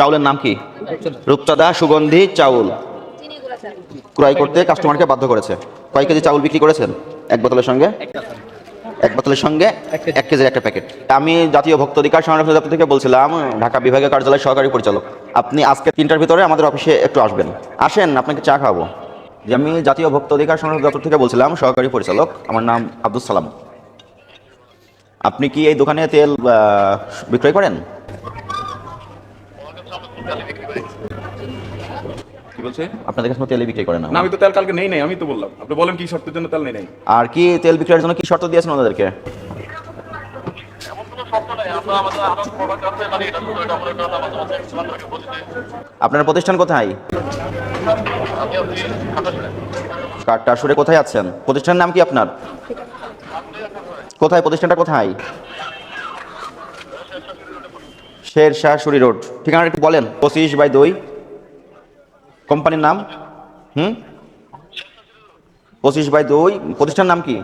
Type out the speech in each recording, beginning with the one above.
চাউলের নাম কি? রূপচাঁদা, সুগন্ধি, চাউল। ক্রয় করতে কাস্টমারকে বাধ্য করেছে। কয় কেজি চাউল বিক্রি করেছেন? এক বোতলের সঙ্গে? এক বোতলের সঙ্গে এক কেজির একটা প্যাকেট। আমি জাতীয় ভক্ত অধিকার সংরক্ষণ দপ্তর থেকে বলছিলাম, ঢাকা বিভাগীয় কার্যালয়ের সহকারী পরিচালক, আপনি আজকে তিনটার ভিতরে আমাদের অফিসে একটু আসবেন। আসেন, আপনাকে চা খাব যে আমি জাতীয় ভক্ত অধিকার সংরক্ষণ দপ্তর থেকে বলছিলাম, সহকারী পরিচালক, আমার নাম আব্দুল সালাম। আপনি কি এই দোকানে তেল বিক্রয় করেন? কি বলছে? আপনাদের কাছে তেল বিক্রি করেন না। না আমি তো তেল কালকে নেই নাই আমি তো বললাম। আপনি বলেন কি শর্তের জন্য তেল নেই নাই। আর কি তেল বিক্রয়ের জন্য কি শর্ত দিয়েছেন আপনার প্রতিষ্ঠান কোথায়? কাঠটা সুরে কোথায় আছেন? প্রতিষ্ঠানের নাম কি আপনার? কোথায়? প্রতিষ্ঠানটা কোথায়? শের শাহ সুরি রোড। ঠিকানা একটু বলেন। পঁচিশ বাই দুই। কোম্পানির নাম? হুম? পঁচিশ বাই দুই। প্রতিষ্ঠান নাম কি?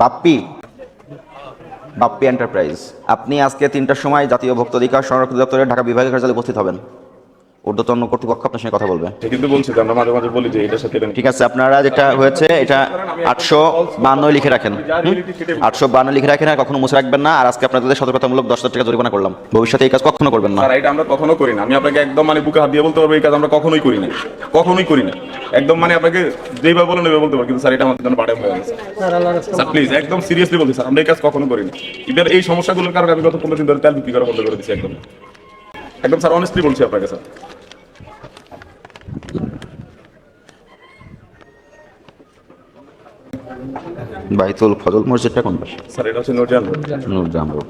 বাপ্পি। বাপ্পি এন্টারপ্রাইজ। আপনি আজকে তিনটার সময় জাতীয় ভক্ত অধিকার সংরক্ষণ দপ্তরের ঢাকা বিভাগের কার্যালয়ে উপস্থিত হবেন। ঊর্ধ্বতন কর্তৃপক্ষ আপনার সঙ্গে কথা বলবে। কিন্তু বলছে আমরা মাঝে মাঝে বলি যে এটার সাথে ঠিক আছে আপনারা যেটা হয়েছে এটা আটশো বান্ন লিখে রাখেন। আটশো বান্ন লিখে রাখেন আর কখনো মুছে রাখবেন না। আর আজকে আপনাদের সতর্কতামূলক দশ হাজার টাকা জরিমানা করলাম। ভবিষ্যতে এই কাজ কখনো করবেন না। এটা আমরা কখনো করি না। আমি আপনাকে একদম মানে বুকে হাত দিয়ে বলতে পারব এই কাজ আমরা কখনোই করি না। কখনোই করি না। একদম মানে আপনাকে যেইভাবে বলেন ওইভাবে বলতে পারব কিন্তু স্যার এটা আমাদের জন্য বাড়ে হয়ে গেছে। স্যার প্লিজ একদম সিরিয়াসলি বলছি স্যার আমরা এই কাজ কখনো করি না। এবার এই সমস্যাগুলোর কারণে আমি গত পনেরো দিন ধরে তেল বিক্রি করা বন্ধ করে দিচ্ছি একদম। একদম স্যার অনেস্টলি বলছি আপনাকে স্যার। বাইতুল ফজল মসজিদটা কোন পাশে? স্যার এটা হচ্ছে জানব নূরজাহান রোড।